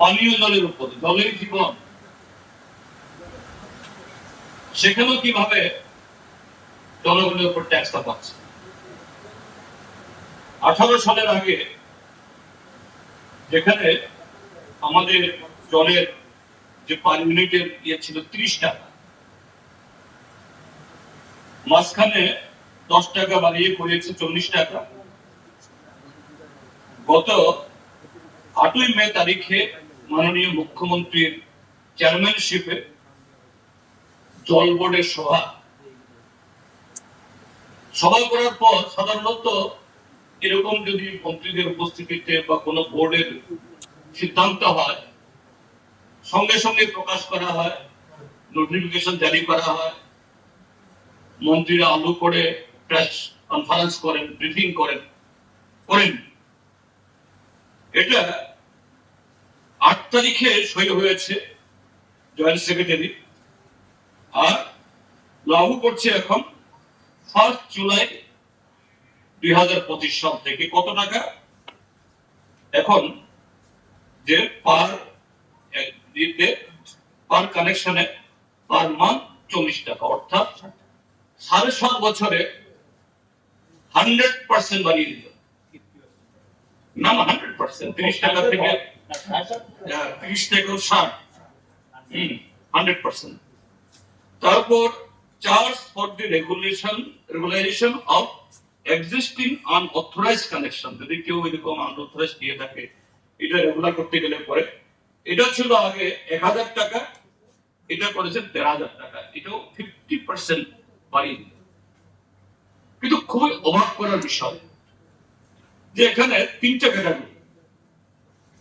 পানীয় জলের উপর জলের জীবন সেখানেও কীভাবে জনগণের উপর ট্যাক্সটা পাচ্ছে? আঠারো সালের আগে যেখানে আমাদের জলের যে পার মিনিটের ইয়ে ছিল ত্রিশ টাকা, মাঝখানে দশ টাকা বাড়িয়ে করেছে চল্লিশ টাকা। গত আটই মে তারিখে মাননীয় মুখ্যমন্ত্রীর চেয়ারম্যানশিপে জল বোর্ডের সভা। সভা করার পর সাধারণত এরকম যদি মন্ত্রীদের উপস্থিতিতে বা কোনো বোর্ডের সিদ্ধান্ত হয়, সঙ্গে সঙ্গে প্রকাশ করা হয় নোটিফিকেশন জারি করা হয়, মন্ত্রীরা আলু করে প্রেস কনফারেন্স করেন ব্রিফিং করেন করেন। এটা আট তারিখে সই হয়েছে জয়েন্ট সেক্রেটারি। আর লাগু করছে এখন ফার্স্ট জুলাই দুই হাজার পঁচিশ সাল থেকে। কত টাকা? এখন যে পার পার কানেকশনে পার মান্থ চল্লিশ টাকা, অর্থাৎ সাড়ে সাত বছরে হান্ড্রেড পার্সেন্ট বাড়িয়ে দিল তারপর charge for the regulation regularisation of existing unauthorise connection যদি কেউ এরকম আনঅথরাইজ দিয়ে থাকে, এটা রেগুলার করতে গেলে পরে। এটা ছিল আগে এক হাজার টাকা, এটা করেছে দেড় হাজার টাকা। এটাও ফিফটি পার্সেন্ট বাড়িয়ে কিন্তু খুবই অবাক করার বিষয়। যে এখানে তিনটা ক্যাটাগরি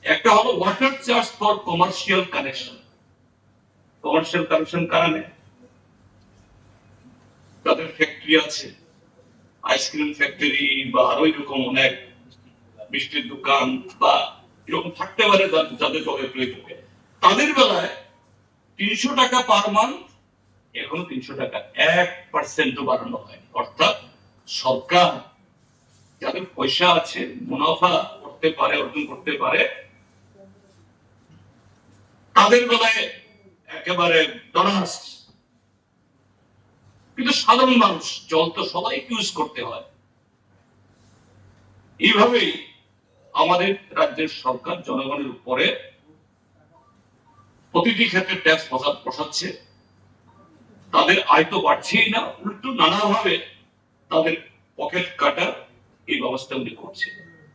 একটা হলো water charge for commercial connection commercial connection কারণে? তাদের ফ্যাক্টরি আছে। আইসক্রিম ফ্যাক্টরি বা আরও এরকম অনেক মিষ্টির দোকান বা এরকম থাকতে পারে যাদের জলের প্রয়োজন। তাদের বেলায় তিনশো টাকা পার মান্থ এখনও তিনশো টাকা। এক পার্সেন্টও বাড়ানো হয় অর্থাৎ সরকার যাদের পয়সা আছে, মুনাফা করতে পারে, অর্জন করতে পারে, তাদের বেলায় একেবারে কিন্তু সাধারণ মানুষ, জল তো সবাই ইউজ করতে হয়। এইভাবেই আমাদের রাজ্যের সরকার জনগণের উপরে প্রতিটি ক্ষেত্রে ট্যাক্স প্রসাদ বসাচ্ছে। তাদের আয় তো বাড়ছেই না, উল্টো নানাভাবে তাদের পকেট কাটা এই ব্যবস্থাগুলি করছে